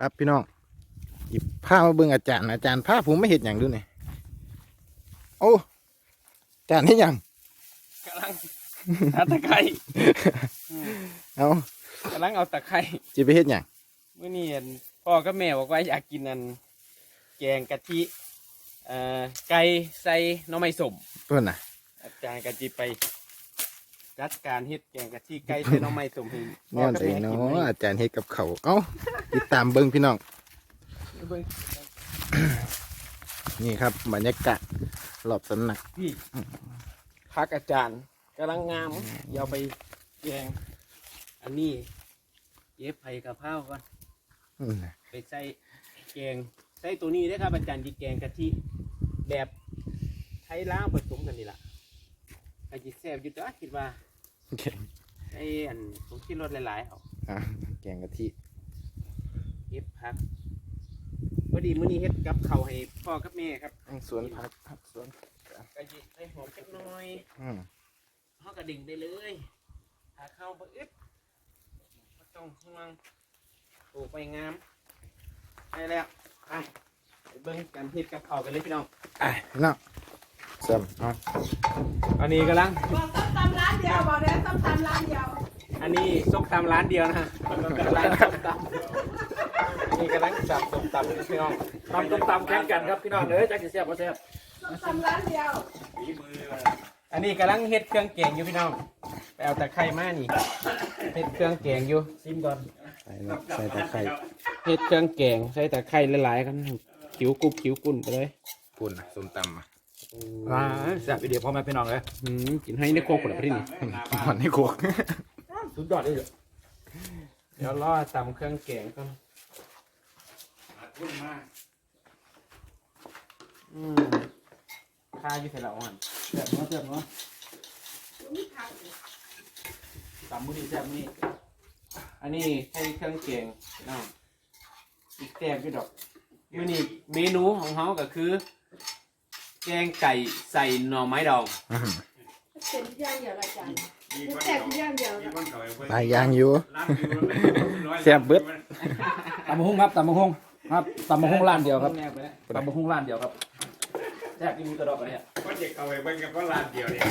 ครับพี่น้องหยิบผ้ามาเบิ่งอาจารย์ อาจารย์ผ้าผมไม่เห็นอย่างดูนี่โอ้อาจารย์เห็นอย่างกำลังเอาตะไคร้เอากำลังเอาตะไคร้จะไปเห็นอย่างเมื่อนี้อั่นพ่อกับแม่บอกว่าอยากกินอัน แกงกะทิเอ่อไก่ใส่หน้ำไม้สมเพื่อนน่ะอาจารย์กะจิไป จัดการเฮ็ดแกงกะทิไก่ใส่หน้ำไม้สมให้พ่แน่อนกับใจแม่เนากินเลยะอาจารย์เฮ็ดกับเขาวเอ้าติดตามเบิ่งพี่น้อง เบิ่งนี่ครับบรรยากาศรอบสำนัก พี่พักอาจารย์กำลังงามเดี๋ยวเอาไปแกง อันนี้เย็บไผ่กะเพราก่อน อืมน่ะไปใส่แกงใส่ตัวนี้ได้อครับอาจารย์ที่แกงกะทิแบบไทยล้างผสมกันนี่ล่ะ กะจิแซ่บอยู่ตัวคิดว่าแกงไอ้อันผมคิดรสหลายๆเอาอะแกงกะทิเย็บพักพอดีมื้อนี้เฮ็ดกับข้าวให้พ่อกับแม่ครับสวนผักผักสวนกะจิใส่หอมจักหน่อยอืมเฮากระดิ่งได้เลยถ้าเข้าบ่อึดบ่ต้องห่วงปลูกไปงามได้แล้วไปไปเบิ่งกันเฮ็ดกับข้าวกันเลยพี่น้อง อะพี่น้อง เสริมเอาอันนี้กำลัง บอกส้มตำร้านเดียวบอกเลยส้มตำร้านเดียวอันนี้ส้มตำร้านเดียวนะฮะร้านส้มตำอันนี้กำลังสับส้มตำพี่น้องตำต้มตำแข่งกันครับพี่น้องเอ้ยจักสิแซ่บบ่แซ่บส้มตำร้านเดียวอันนี้กำลังเฮ็ดเครื่องแกงอยู่พี่น้องไปเอาตะไคร้มานี่เฮ็ดเครื่องแกงอยู่ซิมก่อนใส่เนาะใส่ตะไคร้เฮ็ดเครื่องแกงใส่ตะไคร้หลายๆกันขิวกรุบขิวกุ่นไปเลยปุ่นน่ะส้มตำอะ ว้าแซ่บอีเดียวพ่อแม่พี่น้องเอ้ยอืมกินให้ได้โคกคนละพี่นี่หอนให้โคกสุดยอดเลยเดี๋ยวรอตำเครื่องแกงก่อนอืมข้าอยู่ใส่ละอ่อนแซ่บเนาะแซ่บเนาะตำมื้อนี้แซ่บมื้อนี้อันนี้ให้เครื่องแกงพี่น้องอีกแต้มพี่ดอกมื้อนี้เมนูของเขาก็คือ แกงไก่ใส่หน่อไม้ดองอืมเป็นย่างเดียวละจานแซ่บย่างเดียวละหลายอย่างอยู่ แซ่บเบิด ตำบักหุ่งครับตำบักหุ่งครับตำบักหุ่งร้านเดียวครับแนบไปแล้วตำบักหุ่งร้านเดียวครับแซ่บอีมีกระดอกอันเนี้ยก็เด็กเอาไปเบิ่งกับก็ร้านเดียวเนี่ย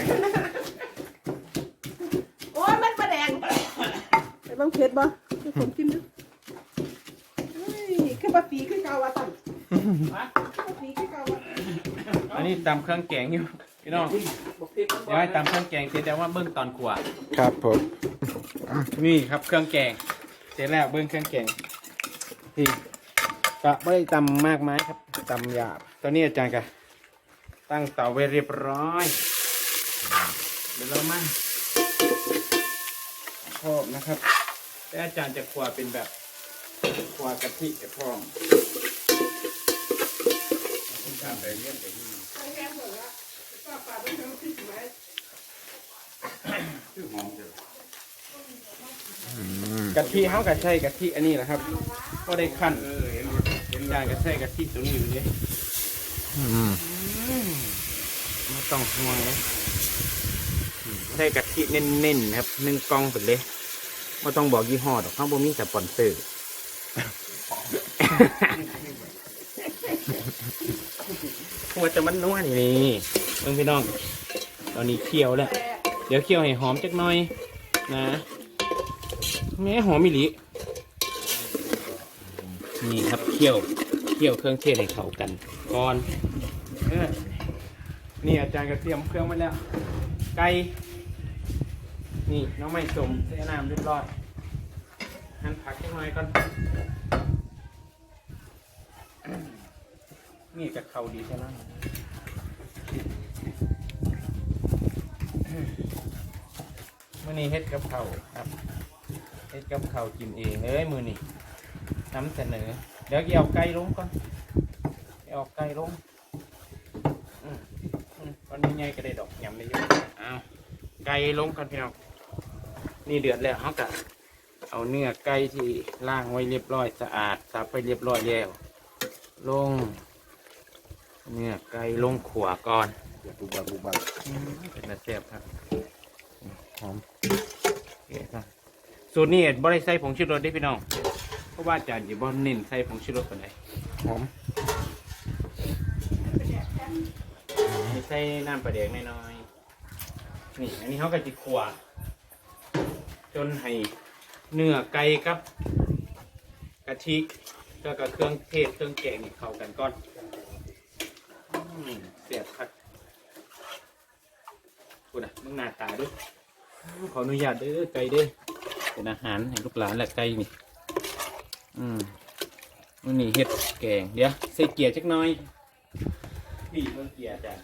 โอ้ยมันประแดงไปเบังเพชรบ่คือผมกินดูเฮ้ยคือบะปีคือเกาวะตั้งบะปีคือเกาวะ อันนี้ตำเครื่องแกงอยู่พี่น้องเดี๋ยวให้ตำเครื่องแกงเสร็จแล้วว่าเบิ้งตอนขวครับผมนี่ครับเครื่องแกง เสร็จแล้วเบิ้งเครื่องแกงที่กะไม่ได้ตำมากมายครับตำหยาบตอนนี้อาจารย์ก็ตั้งเตาไว้เรียบร้อย เดี๋ยวเรามาพอกนะครับแต่อาจารย์จะขวเป็นแบบขวกะทิพร้อม กะทิเขากะใช่กะทิอันนี้แหละครับก็ได้ขั้นจานกะใช่กะทิตัวนี้อยู่เลยอืมไม่ต้องห่วงเลยใช่กะทิเน้นๆครับหนึ่งกล่องไปเลยไม่ต้องบอกยี่ห้อดอกข้างบนมีแต่ปอนเซอร์หัวจะมันนัวนี่นี่เบิ่งพี่น้อง ตอนนี้เคี่ยวแล้ว เดี๋ยวเคี่ยวให้หอมจักหน่อยนะแม่หอมมิลินี่ครับเคี่ยวเคี่ยวเครื่องเทศให้เข้ากันก่อนเออนี่อาจารย์ก็เตรียมเครื่องไว้แล้ว ไก่นี่น้องไม่สมเสียน้ำเรียบร้อยหั่นผักจักหน่อยก่อนนี่กับเขาดีใช่ไหม มื่อนี้เฮ็ดกับเขาครับเฮ็ดกับเขากินเองเลยมือนี้นำเสนอ เดี๋ยวเอาไก่ลงก่อนเอาไก่ลงอืมอืมตอนนี้ไงก็ได้ดอกยำได้เยอะเอาไก่ลงก่อนพี่น้องนี่เดือดแล้วเขากะเอาเนื้อไก่ที่ล่างไว้เรียบร้อยสะอาดสับไปเรียบร้อยแล้วลง เนื้อไก่ลงขวก่อน เดี๋ยวบุบักบุบักอืมเป็นตาแซ่บครับหอมโอเคครับสูตรนี้บริใส่ผงชูรสได้พี่น้องราะว่าอาจารย์จะบ่เน้นใส่ผงชูรสปานใดหอมไม่ใส่น้ำปลาแดกน้อยๆนี่อันนี้เขาก็จะขัวจนให้เนื้อไก่กับกะทิแล้วก็เครื่องเทศเครื่องแกงนี่เข้ากันก่อนอืมเสียบคัก กูนะมึงหน้าตาด้วยขออนุญาตเด้อไก่เด้อเป็นอาหารให้ลูกหลานและไก่นี่อืมมันนี่เห็ดแกงเดี๋ยวใส่เกียร์จักหน้อยพี่เมื่อกี้อจารย์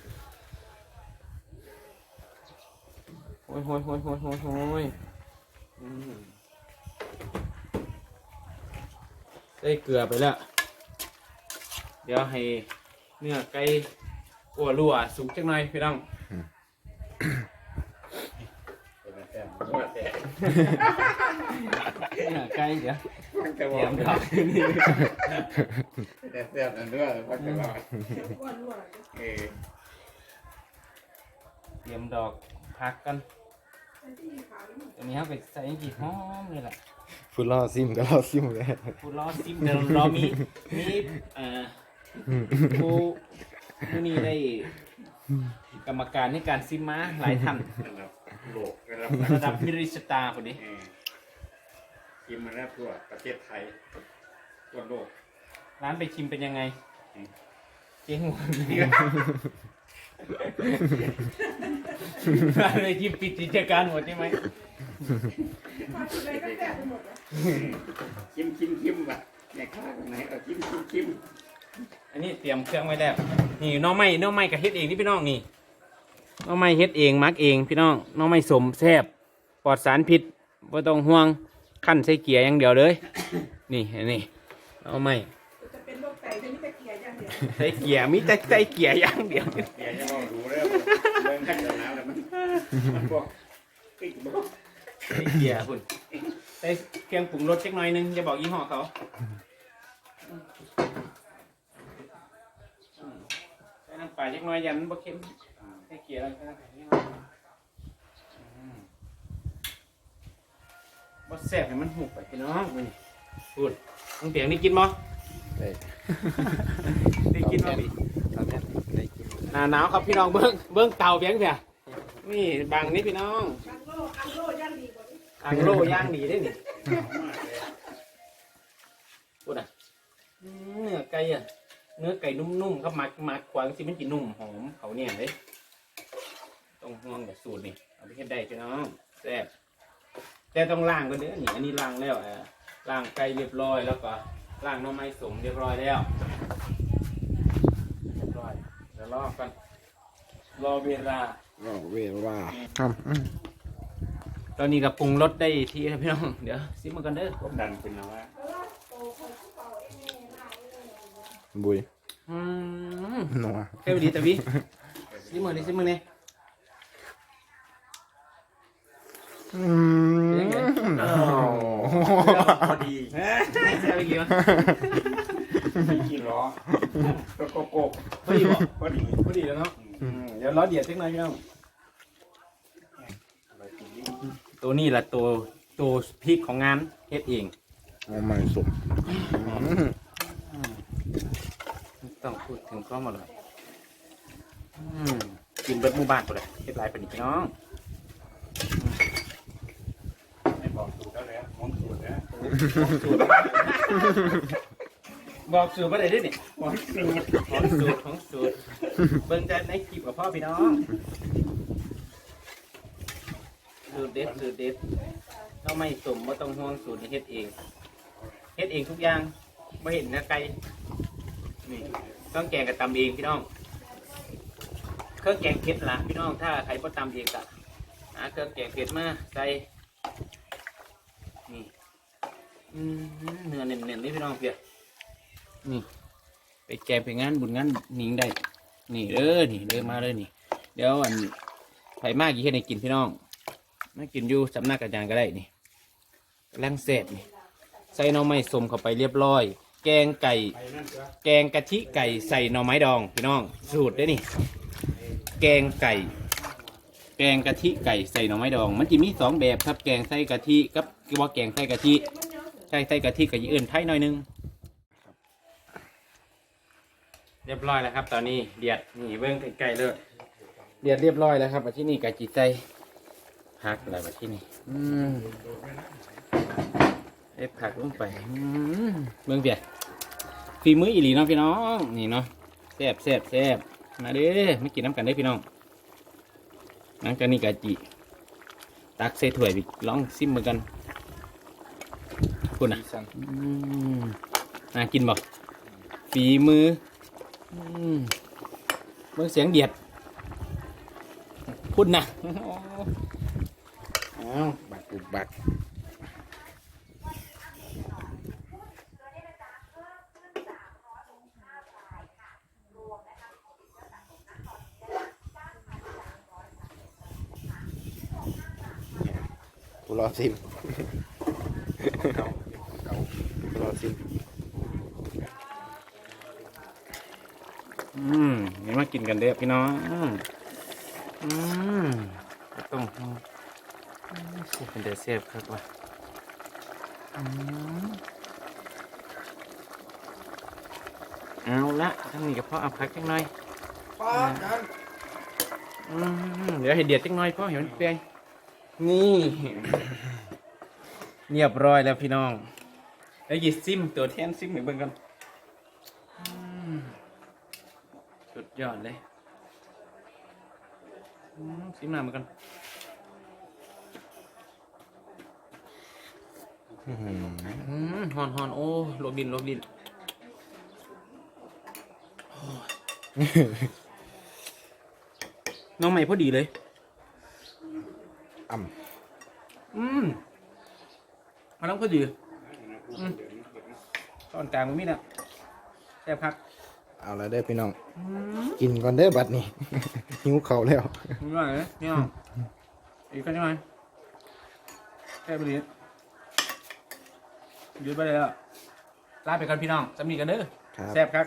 โอ้ยโอ้ยโอ้ยโอ้ยโอ้ยโอ้ยอืมใส่เกลือไปแล้ว เดี๋ยวให้เนื้อไก่อัวรั่วสุกจักหน่อยพี่น้อง เนื้อ ไก่เดี๋ยวมันจะเตบรีอยกมดอกนี่แต่เสียบนั่นด้วยพักตลอดอ้วนๆเออเตรียมดอกพักกันอันนี้เขาไปใส่กี่หอมเลยล่ะพูดล่อซิมก็ล่อซิมเลยผู้รอซิมเดี๋ยวเรามีมีเอ่อผู้ผู้นี้ได้ กรรมการในการซิมมาหลายท่านระดับโลกระดับระดับมิริสตาร์คนนี้เออกินมาแล้วทั่วประเทศไทยทั่วโลก ร้านไปชิมเป็นยังไงอืมเจ๊งหมดร้านไปชิมปิดกิจการหมดใช่ไหมมาที่ไหนก็แซ่บไปหมดเลยคิมคิมคิมว่ะแม่ค้าคนไหนเอาคิมคิมคิม อันนี้เตรียมเครื่องไว้แล้ว นี่หน้องไม้หน้องไม้กับเฮ็ดเองนี่พี่น้องนี่หน้องไม้เฮ็ดเองมักเองพี่น้องหน้องไม้สมแซ่บปลอดสารพิษบ่ต้องห่วงขั้นใส่เกียร์อย่างเดียวเลย นี่อันนี้หน้องไม้จะเป็นโรคไตจะมีแต่เกลียอย่างเดียวใส่เกียร์มีแต่ใส่เกียร์อย่างเดียวเดี๋ยวจะลองดูแล้วเบิ่งขั้นตอนแล้วมันมันพวกติ๊กบอกใส่เกียร์คุณใส่เครื่องปรุงรสจักหน่อยหนึงจะบอกยี่ห้อเขา ใส่น้ำปลาจักหน่อยยันมันบ่เค็มใส่เกียร์แล้วใส่น้ำปลาจักหน่อยอืมบ่แซ่บให้มันหุบไปพี่น้องมื้อนี่พูดมึงเปียงนี่กินบ่ได้ได้กินบ่พี่ตอนนี้ได้กินหน้าหนาวครับพี่น้องเบิ้งเบิ้งเตาเพียงเพียนี่บังนี่พี่น้องอังโลอังโลย่างดีกว่านี้อังโลย่างดีได้นี่พูดอะอืมเนื้อไก่อะ เนื้อไก่นุ่มๆครับหมักหมักขวางสิมันจะนุ่มหอมเขาเนี่ยเลยต้องห่วงกับสูตรนี่เอาไปเฮ็ดได้พี่น้องแซ่บแต่ต้องล้างก่อนเด้อนี่อันนี้ล้างแล้วอ่าล้างไก่เรียบร้อยแล้วก็ล้างหน้ำไม้สมเรียบร้อยแล้วเรียบร้อยเดี๋ยวรอกันรอเวลา รอเวลาครับอืมตอนนี้กับปรุงรสได้ที่แล้วพี่น้องเดี๋ยวซิมมากันเด้อผมดันเป็นแล้วว่า บุยอืมนัวเท่ดีแต่วิซิมมือนี่ซิมมือนี่อืมพอดีเฮ้ยแซ่บไปกี่วะไม่กี่ล้อก็โกโก้พอดีบ่พอดีพอดีแล้วเนาะอืมเดี๋ยวรอเดียดสักหน่อยพี่น้องตัวนี้แหละตัวตัวพริกของงานเฮ็ดเองเอาไม่สมอืม ต้องพูดถึงข้อมาเลยอืมกินเบิดหมู่บ้านตัวเลยเฮ็ดหลายปานนี้พี่น้องไม่บอกสูตรแล้วแล้วมองสูตรนะบอกสูตรบ่ได้เด้อนี่มองสูตรของสูตรของสูตรเบิ่งแต่ในคลิปกับพ่อพี่น้องสูตรเด็ดสูตรเด็ดเราไม่สมว่าต้องห่วงสูตรนี้เฮ็ดเองเฮ็ดเองทุกอย่างไม่เห็นนะไก่ นี่ต้องแกงกับตำเองพี่น้อง เครื่องแกงเผ็ดละพี่น้องถ้าใครบ่ตำเองก็หาเครื่องแกงเผ็ดมาใส่นี่เนื้อเน้นๆนี่พี่น้องเพียนี่ ไปแกงไปงานบุญงานหนิงได้นี่เด้อนี่เด้อมาเลยนี่ เดี๋ยวอันไผ่มากกี่เฮ็ดให้กินพี่น้องมากินอยู่สำนักอาจารย์ก็ได้นี่กำลังเสร็จนี่ใส่น่องไม้สมเข้าไปเรียบร้อย แกงไก่ แกงกะทิไก่ใส่หน่อไม้ดองพี่น้อง สูตรได้นี่ แกงไก่ แกงกะทิไก่ใส่หน่อไม้ดอง มันจะมีสองแบบครับแกงใส่กะทิกับว่าแกงใส่กะทิคส่ใส่กะทิกับยีอื่นไทยหน่อยนึงเรียบร้อยแล้วครับ ตอนนี้เดียดนี่เบิ้งใกล้ๆเลยเดียดเรียบร้อยแล้วครับมาที่นี่กะจิใจผักอะไรมาที่นี่อืม เอ้ผักลงไปอืมเบิ้งเบียฝีมืออีหลีเนาะพี่น้องนี่เนาะแซ่บแซ่บแซ่บมาเด้อมากินน้ำกันเด้อพี่น้องหลังจากนี้กะจิ ตักใส่ถ้วยไปลองซิมเหมือนกันคุณอะอืมน่ากินบ่ฝีมืออืมเบิ่งเสียงเดียดพุ่นนะ อ้าวบักอุบัก กูรอซิมกูรอซิมอืมนี่มากินกันเด้อพี่น้องอืมต้องอืมสิเป็นเดซเซฟครับว่ะอืมเอาละทั้งนี้ก็พอเอาพักจังหน่อยอืมเดี๋ยวให้เดียดจังหน่อยพ่อเห็นมันเปียง นี่ เรียบร้อยแล้วพี่น้องแล้วหยิบซิมตัวแทนซิมให้เบิ่งกันอืมสุดยอดเลยอืมซิมหน้าเหมือนกันอื้อหืออืมฮอนฮอนโอ้ลวกดินลวกดินโอ้ยน้องใหม่พอดีเลย อ่อืมมันต้องพอดีอืมตอนกลางมันมีน่ะแซ่บครับำเอาละเด้อพี่น้องอืมกินก่อนเด้อบัดนี้ หิวเขาวแล้วมีอะไรเนี่ยนี่น้องอีกกันใช่ไหมแซ่บไปดียืดไปเลยอะลาไปกันพี่น้องสำนีกันเด้อครับแซ่บครับ